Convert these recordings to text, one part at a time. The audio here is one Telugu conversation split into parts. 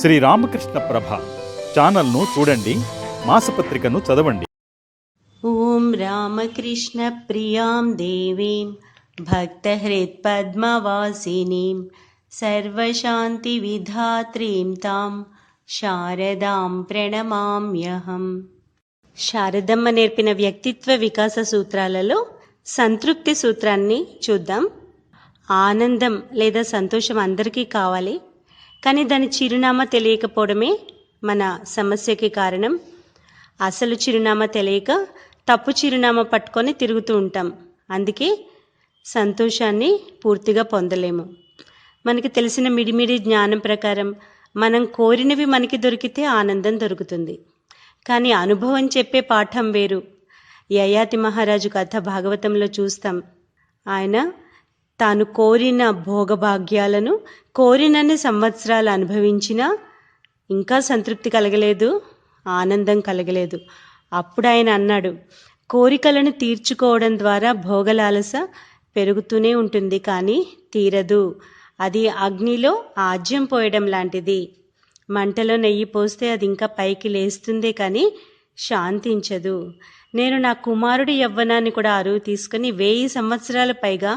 శ్రీ రామకృష్ణ ప్రభ ఛానల్ను చూడండి మాసపత్రికను చదవండి. ఓం రామకృష్ణ ప్రియాం దేవీం భక్తహృత్పద్మవాసినీం సర్వశాంతి విధాత్రీం తాం శారదాం ప్రణమామ్యహం శారదమ్మ నేర్పిన వ్యక్తిత్వ వికాస సూత్రాలలో సంతృప్తి సూత్రాన్ని చూద్దాం. ఆనందం లేదా సంతోషం అందరికీ కావాలి. కానీ దాని చిరునామా తెలియకపోవడమే మన సమస్యకి కారణం. అసలు చిరునామా తెలియక తప్పు చిరునామా పట్టుకొని తిరుగుతూ ఉంటాం. అందుకే సంతోషాన్ని పూర్తిగా పొందలేము. మనకి తెలిసిన మిడిమిడి జ్ఞానం ప్రకారం మనం కోరినవి మనకి దొరికితే ఆనందం దొరుకుతుంది. కానీ అనుభవం చెప్పే పాఠం వేరు. యయాతి మహారాజు కథ భాగవతంలో చూస్తాం. ఆయన తాను కోరిన భోగభాగ్యాలను కోరినన్ని సంవత్సరాలు అనుభవించినా ఇంకా సంతృప్తి కలగలేదు ఆనందం కలగలేదు. అప్పుడు ఆయన అన్నాడు కోరికలను తీర్చుకోవడం ద్వారా భోగలాలస పెరుగుతూనే ఉంటుంది కానీ తీరదు. అది అగ్నిలో ఆజ్యం పోయడం లాంటిది. మంటలో నెయ్యి పోస్తే అది ఇంకా పైకి లేస్తుందే కానీ శాంతించదు. నేను నా కుమారుడి యవ్వనాన్ని కూడా అరువు తీసుకుని వెయ్యి సంవత్సరాల పైగా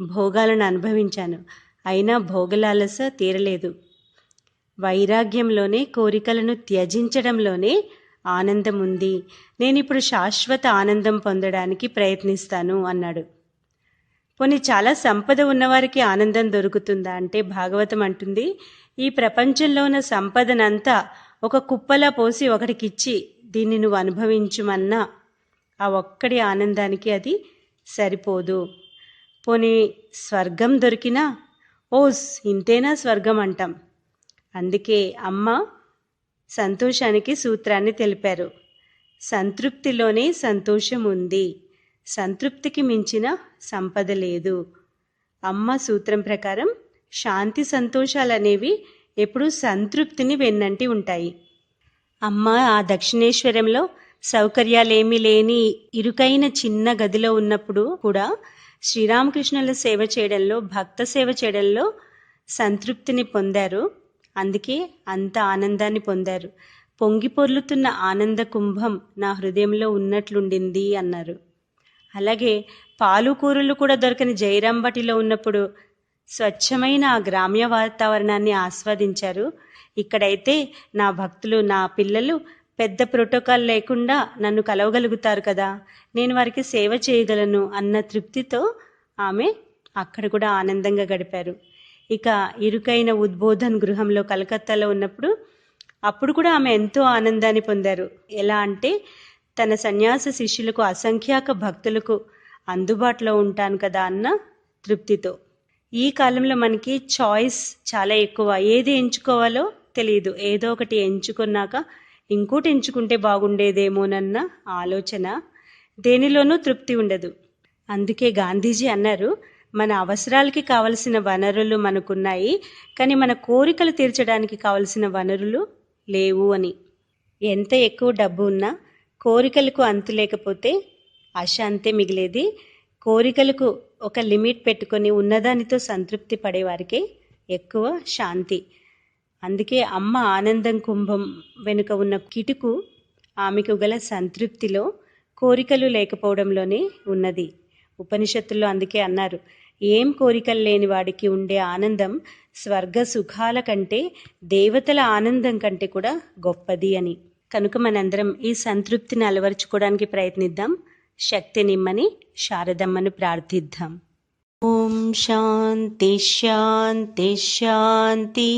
భోగాలను అనుభవించాను. అయినా భోగలాలస తీరలేదు. వైరాగ్యంలోనే కోరికలను త్యజించడంలోనే ఆనందం ఉంది నేను ఇప్పుడు శాశ్వత ఆనందం పొందడానికి ప్రయత్నిస్తాను అన్నాడు. పోనీ చాలా సంపద ఉన్నవారికి ఆనందం దొరుకుతుందా అంటే భాగవతం అంటుంది ఈ ప్రపంచంలో ఉన్న సంపదనంతా ఒక కుప్పలా పోసి ఒకటికిచ్చి దీన్ని నువ్వు అనుభవించుమన్నా ఆ ఒక్కడి ఆనందానికి అది సరిపోదు. పోనీ స్వర్గం దొరికినా ఓస్ ఇంతేనా స్వర్గం అంటాం. అందుకే అమ్మ సంతోషానికి సూత్రాన్ని తెలిపారు. సంతృప్తిలోనే సంతోషం ఉంది సంతృప్తికి మించిన సంపద లేదు. అమ్మ సూత్రం ప్రకారం శాంతి సంతోషాలనేవి ఎప్పుడూ సంతృప్తిని వెన్నంటి ఉంటాయి. అమ్మ ఆ దక్షిణేశ్వరంలో సౌకర్యాలేమీ లేని ఇరుకైన చిన్న గదిలో ఉన్నప్పుడు కూడా శ్రీరామకృష్ణుల సేవ చేయడంలో భక్త సేవ చేయడంలో సంతృప్తిని పొందారు. అందుకే అంత ఆనందాన్ని పొందారు. పొంగి పొర్లుతున్న ఆనంద కుంభం నా హృదయంలో ఉన్నట్లుండింది అన్నారు. అలాగే పాలు కూరలు కూడా దొరకని జైరాంబటిలో ఉన్నప్పుడు స్వచ్ఛమైన ఆ గ్రామ్య వాతావరణాన్ని ఆస్వాదించారు. ఇక్కడైతే నా భక్తులు నా పిల్లలు పెద్ద ప్రోటోకాల్ లేకుండా నన్ను కలవగలుగుతారు కదా నేను వారికి సేవ చేయగలను అన్న తృప్తితో ఆమె అక్కడ కూడా ఆనందంగా గడిపారు. ఇక ఇరుకైన ఉద్బోధన్ గృహంలో కలకత్తాలో ఉన్నప్పుడు అప్పుడు కూడా ఆమె ఎంతో ఆనందాన్ని పొందారు. ఎలా అంటే తన సన్యాస శిష్యులకు అసంఖ్యాక భక్తులకు అందుబాటులో ఉంటాను కదా అన్న తృప్తితో. ఈ కాలంలో మనకి చాయిస్ చాలా ఎక్కువ. ఏది ఎంచుకోవాలో తెలియదు ఏదో ఒకటి ఎంచుకున్నాక ఇంకోటి ఎంచుకుంటే బాగుండేదేమోనన్న ఆలోచన దేనిలోనూ తృప్తి ఉండదు. అందుకే గాంధీజీ అన్నారు మన అవసరాలకి కావలసిన వనరులు మనకున్నాయి కానీ మన కోరికలు తీర్చడానికి కావలసిన వనరులు లేవు అని. ఎంత ఎక్కువ డబ్బు ఉన్నా కోరికలకు అంతు లేకపోతే అశాంతే మిగిలేది. కోరికలకు ఒక లిమిట్ పెట్టుకొని ఉన్నదానితో సంతృప్తి పడేవారికే ఎక్కువ శాంతి. అందుకే అమ్మ ఆనందం కుంభం వెనుక ఉన్న కిటుకు ఆమెకు గల సంతృప్తిలో కోరికలు లేకపోవడంలోనే ఉన్నది. ఉపనిషత్తుల్లో అందుకే అన్నారు ఏం కోరికలు లేని వాడికి ఉండే ఆనందం స్వర్గ సుఖాల కంటే దేవతల ఆనందం కంటే కూడా గొప్పది అని. కనుక మనందరం ఈ సంతృప్తిని అలవరుచుకోవడానికి ప్రయత్నిద్దాం. శక్తి నిమ్మని శారదమ్మను ప్రార్థిద్దాం. ఓం శాంతి శాంతి శాంతి.